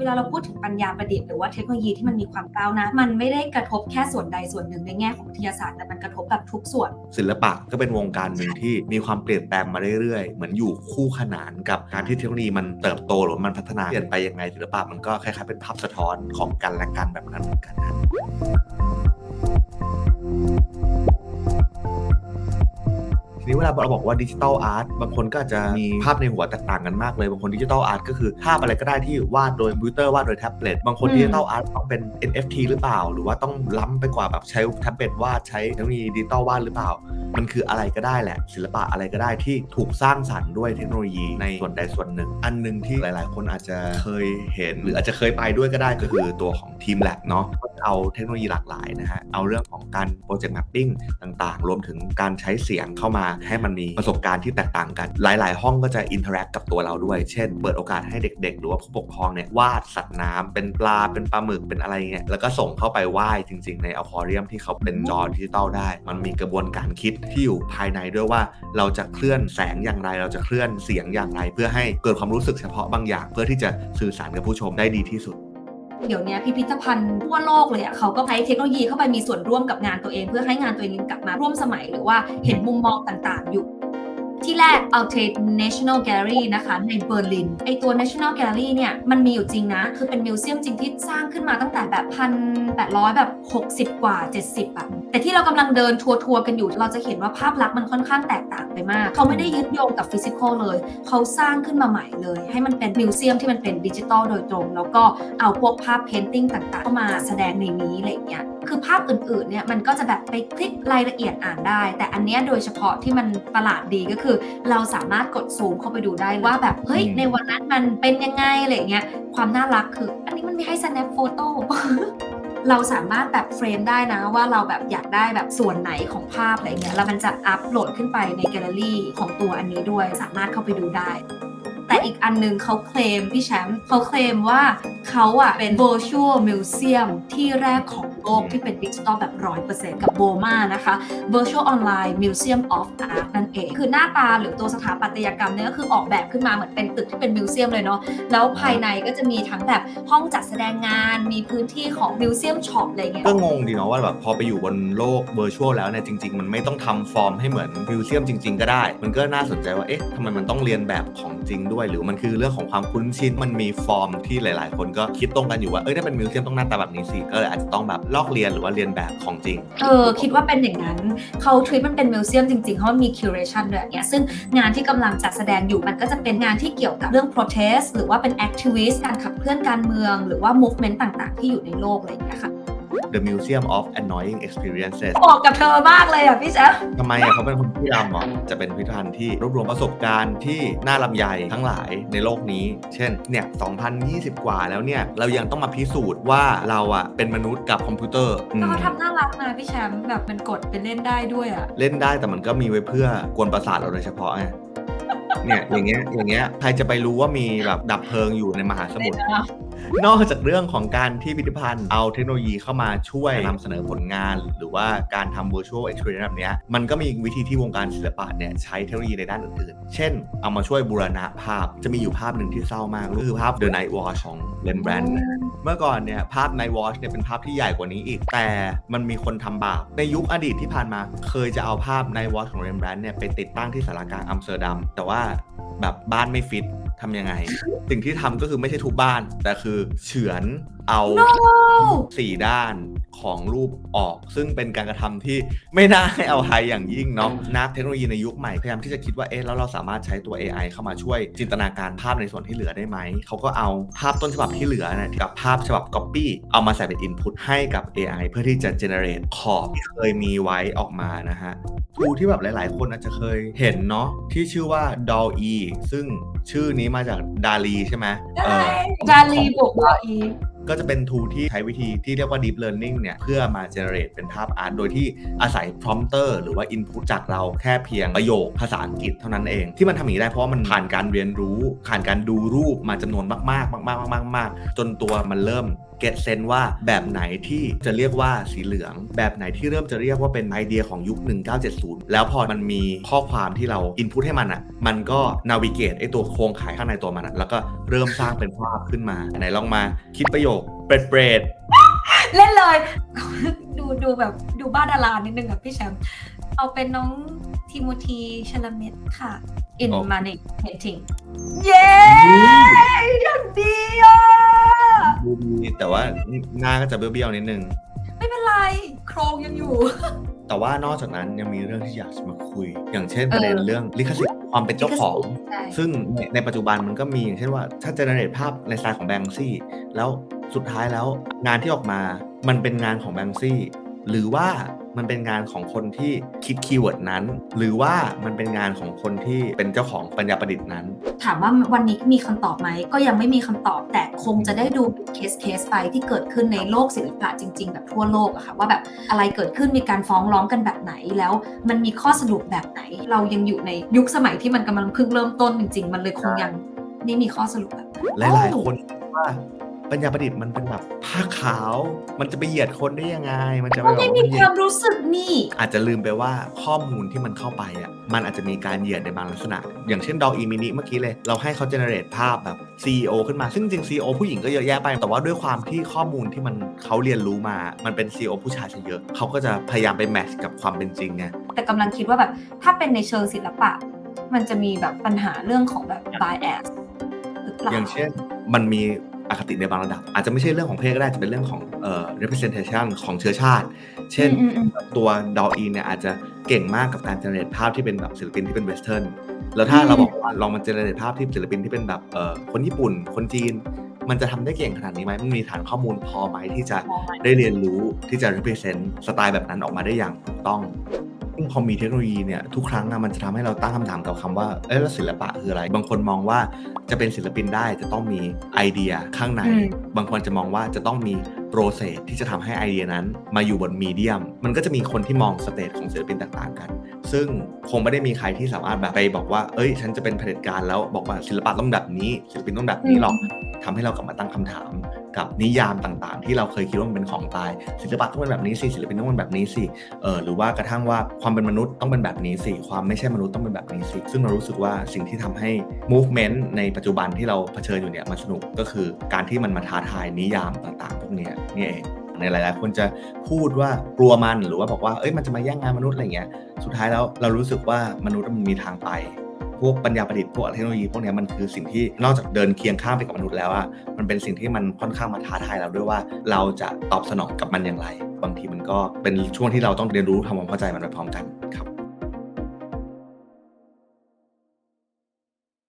เวลาเราพูดถึงปัญญาประดิษฐ์หรือว่าเทคโนโลยีที่มันมีความก้าวหน้ามันไม่ได้กระทบแค่ส่วนใดส่วนหนึ่งในแง่ของวิทยาศาสตร์แต่มันกระทบกับทุกส่วน ศิลปะก็เป็นวงการหนึ่งที่มีความเปลี่ยนแปลงมาเรื่อยๆ เหมือนอยู่คู่ขนานกับการที่เทคโนโลยีมันเติบโตหรือมันพัฒนาเปลี่ยนไปยังไงศิลปะมันก็คล้ายๆเป็นภาพสะท้อนของกันและกันแบบนั้นเหมือนกันนะ ทีนี้เวลาเราบอกว่าดิจิทัลอาร์ตบางคนก็อาจจะมีภาพในหัวแตกต่างกันมากเลย บางคนดิจิทัลอาร์ตก็คือภาพอะไรก็ได้ที่วาดโดยคอมพิวเตอร์วาดโดยแท็บเล็ตบางคนอืมดิจิทัลอาร์ตต้องเป็น NFT หรือเปล่า หรือว่าต้องล้ำไปกว่าแบบใช้แท็บเล็ตวาดใช้เทคโนโลยีดิจิทัลวาดหรือเปล่า มันคืออะไรก็ได้แหละ ศิลปะอะไรก็ได้ที่ถูกสร้างสรรค์ด้วยเทคโนโลยีในส่วนใดส่วนหนึ่ง อันหนึ่งที่หลาย ๆ คนอาจจะเคยเห็น หรืออาจจะเคยไปด้วยก็ได้ก็คือตัวของทีมแลบเนาะก็จะ เอาเทคโนโลยีหลากหลายนะฮะ เอาเรื่องของการโปรเจกต์แมปปิ้งต่างๆ รวมถึงการใช้เสียงเข้ามาให้มันมีประสบการณ์ที่แตกต่างกัน หลาย ๆ ห้องก็จะอินเทอร์แอคกับตัวเราด้วย เช่น เปิดโอกาสให้เด็ก ๆ หรือว่าผู้ปกครองเนี่ยวาดสัตว์น้ำเป็นปลา เป็นปลาหมึก เป็นอะไรเงี้ย แล้วก็ส่งเข้าไปไหว้จริง ๆ ในอควาเรียมที่เขาเป็นจอดิจิตอลได้ มันมีกระบวนการคิดที่อยู่ภายในด้วยว่าเราจะเคลื่อนแสงอย่างไร เราจะเคลื่อนเสียงอย่างไร เพื่อให้เกิดความรู้สึกเฉพาะบางอย่าง เพื่อที่จะสื่อสารกับผู้ชมได้ดีที่สุด เดี๋ยวนี้พิพิธภัณฑ์ทั่วโลกเลยอะเขาก็ใช้เทคโนโลยีเข้าไปมีส่วนร่วมกับงานตัวเอง เพื่อให้งานตัวเองกลับมาร่วมสมัยหรือว่าเห็นมุมมองต่างๆอยู่ ที่แรก Altate National Gallery นะคะในเบอร์ลินไอตัว National Gallery เนี่ยมันมีอยู่จริงนะ คือเป็นมิวเซียมจริงที่สร้างขึ้นมาตั้งแต่แบบพันแปดร้อยแบบ 60 กว่า 70อะแต่ที่เรากำลังเดินทัวร์ๆกันอยู่ เราจะเห็นว่าภาพลักษณ์มันค่อนข้างแตกต่างไปมาก เขาไม่ได้ยึดโยงกับฟิสิกอลเลย เขาสร้างขึ้นมาใหม่เลย ให้มันเป็นมิวเซียมที่มันเป็นดิจิตอลโดยตรง แล้วก็เอาพวกภาพเพนติ้งต่างๆเข้ามาแสดงในนี้อะไรอย่างเงี้ย คือภาพอื่นๆเนี่ยมันก็จะแบบไปคลิกรายละเอียดอ่านได้ แต่อันเนี้ยโดยเฉพาะที่มันประหลาดดีก็คือ เราสามารถกดซูมเข้าไปดูได้ว่าแบบเฮ้ยอืมในวันนั้นมันเป็นยังไงอะไรอย่างเงี้ยความน่ารักคือ อันนี้มันมีให้ snap photo เราสามารถแบบเฟรมได้นะว่าเราแบบอยากได้แบบส่วนไหนของภาพอะไรเงี้ยแล้วมันจะอัพโหลดขึ้นไปในแกลเลอรี่ของตัวอันนี้ด้วยสามารถเข้าไปดูได้ แต่อีกอันหนึงเขาเคลมพี่แชมป์เขาเคลมว่าเขาอะเป็น virtual museum ที่แรกของโลกที่เป็นดิจิตอลแบบ 100%กับโบมานะคะ virtual online museum of art นั่นเอง คือหน้าตาหรือตัวสถาปัตยกรรมเนี่ยก็คือออกแบบขึ้นมาเหมือนเป็นตึกที่เป็นมิวเซียมเลยเนาะแล้วภายในก็จะมีทั้งแบบห้องจัดแสดงงานมีพื้นที่ของมิวเซียมช็อปอะไรเงี้ยก็งงดีเนาะว่าแบบพอไปอยู่บนโลกเวอร์ชวลแล้วเนี่ยจริง ๆ มันไม่ต้องทำฟอร์มให้เหมือนมิวเซียมจริง ๆ ก็ได้ มันก็น่าสนใจว่าเอ๊ะทำไมมันต้องเรียนแบบของจริงด้วยหรือมันคือเรื่องของความคุ้นชินมันมีฟอร์มที่หลาย ๆ คนก็คิดตรงกันอยู่ว่าเอ้ยถ้าเป็นมิวเซียมต้องหน้าตาแบบนี้สิก็เลยอาจจะต้องแบบลอกเรียนหรือว่าเรียนแบบของจริงเออคิดว่าเป็นอย่างนั้นเขาทริปมันเป็นมิวเซียมจริงๆเขามีคิวเรชันด้วยอย่างเงี้ยซึ่งงานที่กำลังจัดแสดงอยู่มันก็จะเป็นงานที่เกี่ยวกับเรื่อง protest หรือว่าเป็น activist การขับเคลื่อนการเมือง หรือว่า movement ต่าง ๆ ที่อยู่ในโลกอะไรอย่างเงี้ยค่ะ The Museum of Annoying Experiences บอกกับเธอมากเลยอะพี่แจ๊คทำไมอะเขาเป็นคนที่รำเหรอจะเป็นพิพิธภัณฑ์ที่รวบรวมประสบการณ์ที่น่าลำใหญ่ทั้งหลายในโลกนี้ เช่น เนี่ย 2020 กว่าแล้วเนี่ย เรายังต้องมาพิสูจน์ว่าเราอะเป็นมนุษย์กับคอมพิวเตอร์อืมเขาทำน่ารักนะพี่แชมป์แบบมันกดไปเล่นได้ด้วยอะ เล่นได้แต่มันก็มีไว้เพื่อกวนประสาทเราโดยเฉพาะไงเนี่ยอย่างเงี้ยอย่างเงี้ยใครจะไปรู้ว่ามีแบบดับเพลิงอยู่ในมหาสมุทร นอกจากเรื่องของการที่พิพิธภัณฑ์เอาเทคโนโลยีเข้ามาช่วยนำเสนอผลงาน หรือว่าการทำ virtual experience แบบเนี้ยมันก็มีวิธีที่วงการศิลปะเนี่ยใช้เทคโนโลยีในด้านอื่นๆ เช่น เอามาช่วยบูรณะภาพจะมีอยู่ภาพหนึ่งที่เศร้ามากก็คือภาพ The Night Watch ของ Rembrandt นะฮะเมื่อก่อนเนี่ยภาพ Night Watch เนี่ยเป็นภาพที่ใหญ่กว่านี้อีก แต่มันมีคนทำบาปในยุคอดีตที่ผ่านมา เคยจะเอาภาพ Night Watch ของ Rembrandt เนี่ยไปติดตั้งที่สารกลางอัมสเตอร์ดัมแต่ว่าแบบบ้านไม่ฟิต ทำยังไง สิ่งที่ทำก็คือไม่ใช่ทุบบ้าน แต่คือเฉือนเอา No สี่ด้านของรูปออก ซึ่งเป็นการกระทำที่ไม่น่าให้เอาไทยอย่างยิ่งเนาะนักเทคโนโลยีในยุคใหม่พยายามที่จะคิดว่าเอ๊ะแล้วเราสามารถใช้ตัว AI เข้ามาช่วยจินตนาการภาพในส่วนที่เหลือได้ไหม เขาก็เอาภาพต้นฉบับที่เหลือเนี่ยกับภาพฉบับ Copy เอามาใส่เป็น Input ให้กับ AI เพื่อที่จะ generate ขอบที่เคยมีไว้ออกมานะฮะทูที่แบบหลาย ๆ คนอาจจะเคยเห็นเนาะที่ชื่อว่า DALL-E ซึ่งชื่อนี้มาจากดาลีใช่ไหมเออดาลีบวกดออีก็จะเป็น tool ที่ใช้วิธีที่เรียกว่า deep learning เนี่ย เพื่อมา generate เป็นภาพอาร์ต โดยที่อาศัย prompter หรือว่า input จากเราแค่เพียงประโยคภาษาอังกฤษเท่านั้นเอง ที่มันทำอย่างนี้ได้เพราะว่ามันผ่านการเรียนรู้ ผ่านการดูรูปมาจำนวนมากๆ มากๆ มากๆ มากๆจนตัวมันเริ่ม เก็ตเซนว่าแบบไหนที่จะเรียกว่าสีเหลือง แบบไหนที่เริ่มจะเรียกว่าเป็นไอเดียของยุค 1970 แล้วพอมันมีข้อความที่เราอินพุตให้มันอะ มันก็นาวิเกตไอตัวโครงข่ายข้างในตัวมันอะแล้วก็เริ่มสร้างเป็นภาพขึ้นมาไหนลองมาคิดประโยคเปรดเปรดเล่นเลย ดูดูแบบดูบ้าดารานิดนึงกับพี่แชมป์เอาเป็นน้องทิโมธีชลเมตค่ะ in money painting เย้ยังดีอะ ดูดีแต่ว่าหน้าก็จะเบี้ยวๆนิดนึง ไม่เป็นไร โครงยังอยู่ แต่ว่านอกจากนั้นยังมีเรื่องที่อยากจะมาคุย อย่างเช่นประเด็นเออเรื่องลิขสิทธิ์ความเป็นเจ้าของ ใช่ ซึ่งในในปัจจุบันมันก็มีอย่างเช่นว่า ถ้าเจเนเรตภาพในสไตล์ของแบงซี่แล้วสุดท้ายแล้วงานที่ออกมามันเป็นงานของแบงซี่หรือว่า มันเป็นงานของคนที่คิดคีย์เวิร์ดนั้น หรือว่ามันเป็นงานของคนที่เป็นเจ้าของปัญญาประดิษฐ์นั้น ถามว่าวันนี้มีคำตอบไหมก็ยังไม่มีคำตอบ แต่คงจะได้ดูเคสเคสไปที่เกิดขึ้นในโลกศิลปะจริง ๆ แบบทั่วโลกอะค่ะว่าแบบอะไรเกิดขึ้นมีการฟ้องร้องกันแบบไหนแล้วมันมีข้อสรุปแบบไหน เรายังอยู่ในยุคสมัยที่มันกำลังเพิ่งเริ่มต้นจริง ๆ มันเลยคงยังไม่มีข้อสรุปแบบนั้นหลายๆคนว่า ปัญญาประดิษฐ์มันเป็นแบบผ้าขาว มันจะไปเหยียดคนได้ยังไง มันจะไปก็แบบไม่ว่ามีมันเหคยียดวามรู้สึกนี่ อาจจะลืมไปว่าข้อมูลที่มันเข้าไปอะมันอาจจะมีการเหยียดในบางลักษณะ อย่างเช่นดออีมินิเมื่อกี้เลย เราให้เขาเจเนเรตภาพแบบ CEO ขึ้นมา ซึ่งจริง CEO ผู้หญิงก็เยอะแยะไป แต่ว่าด้วยความที่ข้อมูลที่มันเขาเรียนรู้มา มันเป็น CEO ผู้ชายซะเยอะ เขาก็จะพยายามไปแมทช์กับความเป็นจริงไง แต่กำลังคิดว่าแบบถ้าเป็นในเชิงศิลปะ มันจะมีแบบปัญหาเรื่องของแบบ bias หรือเปล่าอย่างเช่นมันมี อคติในบางระดับ อาจจะไม่ใช่เรื่องของเพศก็ได้อาจจะเป็นเรื่องของเอ่อ representation ของเชื้อชาติ เช่นอืมอืมตัวดออีเนี่ยอาจจะเก่งมากกับการเจเนเรตภาพที่เป็นแบบศิลปินที่เป็นเวสเทิร์นแล้วถ้าอืมเราบอกว่าลองมาเจเนเรตภาพที่ศิลปินที่เป็นแบบเอ่อคนญี่ปุ่น คนจีน มันจะทำได้เก่งขนาดนี้ไหมมันมีฐานข้อมูลพอไหมที่จะมองไปได้เรียนรู้ที่จะ represent สไตล์แบบนั้นออกมาได้อย่างถูกต้อง ซึ่งพอมีเทคโนโลยีเนี่ยทุกครั้งอะมันจะทำให้เราตั้งคำถามกับคำว่าเอ๊ะแล้วศิลปะคืออะไร บางคนมองว่าจะเป็นศิลปินได้จะต้องมีไอเดียข้างในอืมบางคนจะมองว่าจะต้องมีโปรเซสที่จะทำให้ไอเดียนั้น มาอยู่บนมีเดียม มันก็จะมีคนที่มองสเตจของศิลปินต่างๆกัน ซึ่งคงไม่ได้มีใครที่สามารถแบบไปบอกว่าเอ้ย ฉันจะเป็นเผด็จการแล้วบอกว่าศิลปะต้องแบบนี้ ศิลปินต้องแบบนี้หรอกทำให้เรากลับมาตั้งคำถาม กับนิยามต่างๆ ที่เราเคยคิดว่ามันเป็นของตาย ศิลปะต้องเป็นแบบนี้สิศิลปินต้องเป็นแบบนี้สิเออหรือว่ากระทั่งว่าความเป็นมนุษย์ต้องเป็นแบบนี้สิความไม่ใช่มนุษย์ต้องเป็นแบบนี้สิซึ่งเรารู้สึกว่าสิ่งที่ทำให้ movement ในปัจจุบันที่เราเผชิญอยู่เนี่ยมันสนุกก็คือการที่มันมาท้าทายนิยามต่างๆ พวกนี้นี่เองในหลายๆ คนจะพูดว่ากลัวมันหรือว่าบอกว่าเอ้ยมันจะมาแย่งงานมนุษย์อะไรเงี้ยสุดท้ายแล้วเรารู้สึกว่ามนุษย์มันมีทางไป พวกปัญญาประดิษฐ์พวกเทคโนโลยีพวกนี้มันคือสิ่งที่นอกจากเดินเคียงข้างไปกับมนุษย์แล้วอะมันเป็นสิ่งที่มันค่อนข้างมาท้าทายเราด้วยว่า เราจะตอบสนองกับมันอย่างไร บางทีมันก็เป็นช่วงที่เราต้องเรียนรู้ทำความเข้าใจมันไปพร้อมกันครับ